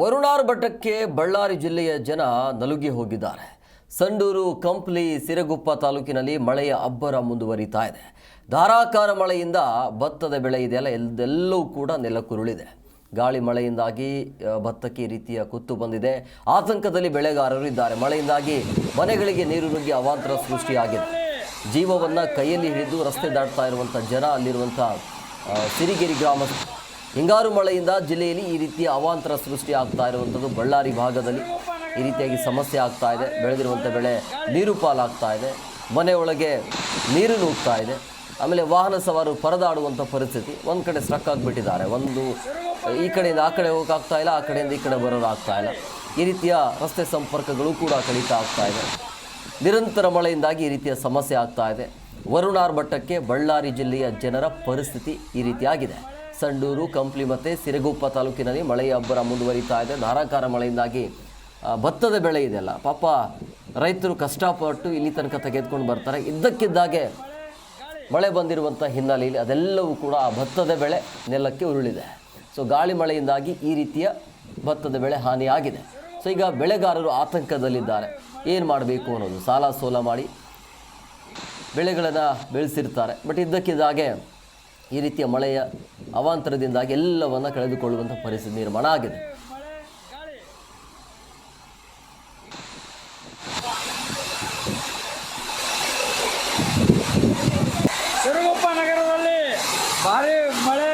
ವರುಣಾರ್ ಬೆಟ್ಟಕ್ಕೆ ಬಳ್ಳಾರಿ ಜಿಲ್ಲೆಯ ಜನ ನಲುಗಿ ಹೋಗಿದ್ದಾರೆ. ಸಂಡೂರು, ಕಂಪ್ಲಿ, ಸಿರಗುಪ್ಪ ತಾಲೂಕಿನಲ್ಲಿ ಮಳೆಯ ಅಬ್ಬರ ಮುಂದುವರಿತಾ ಇದೆ. ಧಾರಾಕಾರ ಮಳೆಯಿಂದ ಭತ್ತದ ಬೆಳೆ ಇದೆಯಲ್ಲ ಎಲ್ಲವೂ ಕೂಡ ನೆಲಕ್ಕುರುಳಿದೆ. ಗಾಳಿ ಮಳೆಯಿಂದಾಗಿ ಭತ್ತಕ್ಕೆ ಈ ರೀತಿಯ ಕುತ್ತು ಬಂದಿದೆ. ಆತಂಕದಲ್ಲಿ ಬೆಳೆಗಾರರು ಇದ್ದಾರೆ. ಮಳೆಯಿಂದಾಗಿ ಮನೆಗಳಿಗೆ ನೀರು ನುಗ್ಗಿ ಅವಾಂತರ ಸೃಷ್ಟಿಯಾಗಿದೆ. ಜೀವವನ್ನು ಕೈಯಲ್ಲಿ ಹಿಡಿದು ರಸ್ತೆ ದಾಟ್ತಾ ಇರುವಂಥ ಜನ ಅಲ್ಲಿರುವಂಥ ಸಿರಿಗಿರಿ ಗ್ರಾಮಸ್ಥರು ಹಿಂಗಾರು ಮಳೆಯಿಂದ ಜಿಲ್ಲೆಯಲ್ಲಿ ಈ ರೀತಿಯ ಅವಾಂತರ ಸೃಷ್ಟಿ ಆಗ್ತಾ ಇರುವಂಥದ್ದು ಬಳ್ಳಾರಿ ಭಾಗದಲ್ಲಿ. ಈ ರೀತಿಯಾಗಿ ಸಮಸ್ಯೆ ಆಗ್ತಾ ಇದೆ. ಬೆಳೆದಿರುವಂಥ ಬೆಳೆ ನೀರು ಪಾಲಾಗ್ತಾ ಇದೆ. ಮನೆಯೊಳಗೆ ನೀರು ನುಗ್ತಾ ಇದೆ. ಆಮೇಲೆ ವಾಹನ ಸವಾರು ಪರದಾಡುವಂಥ ಪರಿಸ್ಥಿತಿ ಒಂದು ಕಡೆ ಸ್ಟ್ರಕ್ ಆಗಿಬಿಟ್ಟಿದ್ದಾರೆ. ಒಂದು ಈ ಕಡೆಯಿಂದ ಆ ಕಡೆ ಹೋಗೋಕ್ಕಾಗ್ತಾ ಇಲ್ಲ, ಆ ಕಡೆಯಿಂದ ಈ ಕಡೆ ಬರೋದಾಗ್ತಾ ಇಲ್ಲ. ಈ ರೀತಿಯ ರಸ್ತೆ ಸಂಪರ್ಕಗಳು ಕೂಡ ಕಡಿತ ಆಗ್ತಾ ಇದೆ. ನಿರಂತರ ಮಳೆಯಿಂದಾಗಿ ಈ ರೀತಿಯ ಸಮಸ್ಯೆ ಆಗ್ತಾ ಇದೆ. ವರುಣಾರ್ ಮಟ್ಟಕ್ಕೆ ಬಳ್ಳಾರಿ ಜಿಲ್ಲೆಯ ಜನರ ಪರಿಸ್ಥಿತಿ ಈ ರೀತಿಯಾಗಿದೆ. ಸಂಡೂರು ಕಂಪ್ಲಿ ಮತ್ತು ಸಿರಗುಪ್ಪ ತಾಲೂಕಿನಲ್ಲಿ ಮಳೆಯ ಅಬ್ಬರ ಮುಂದುವರಿತಾ ಇದೆ. ಧಾರಾಕಾರ ಮಳೆಯಿಂದಾಗಿ ಭತ್ತದ ಬೆಳೆ ಇದೆಯಲ್ಲ ಪಾಪ ರೈತರು ಕಷ್ಟಪಟ್ಟು ಇಲ್ಲಿ ತನಕ ತೆಗೆದುಕೊಂಡು ಬರ್ತಾರೆ. ಇದ್ದಕ್ಕಿದ್ದಾಗೆ ಮಳೆ ಬಂದಿರುವಂಥ ಹಿನ್ನೆಲೆಯಲ್ಲಿ ಅದೆಲ್ಲವೂ ಕೂಡ ಆ ಭತ್ತದ ಬೆಳೆ ನೆಲಕ್ಕೆ ಉರುಳಿದೆ. ಸೊ ಗಾಳಿ ಮಳೆಯಿಂದಾಗಿ ಈ ರೀತಿಯ ಭತ್ತದ ಬೆಳೆ ಹಾನಿಯಾಗಿದೆ. ಸೊ ಈಗ ಬೆಳೆಗಾರರು ಆತಂಕದಲ್ಲಿದ್ದಾರೆ. ಏನು ಮಾಡಬೇಕು ಅನ್ನೋದು ಸಾಲ ಸೋಲ ಮಾಡಿ ಬೆಳೆಗಳನ್ನು ಬೆಳೆಸಿರ್ತಾರೆ. ಬಟ್ ಇದ್ದಕ್ಕಿದ್ದಾಗೆ ಈ ರೀತಿಯ ಮಳೆಯ ಅವಾಂತರದಿಂದಾಗಿ ಎಲ್ಲವನ್ನ ಕಳೆದುಕೊಳ್ಳುವಂಥ ಪರಿಸ್ಥಿತಿ ನಿರ್ಮಾಣ ಆಗಿದೆ. ನಗರದಲ್ಲಿ ಭಾರಿ ಮಳೆ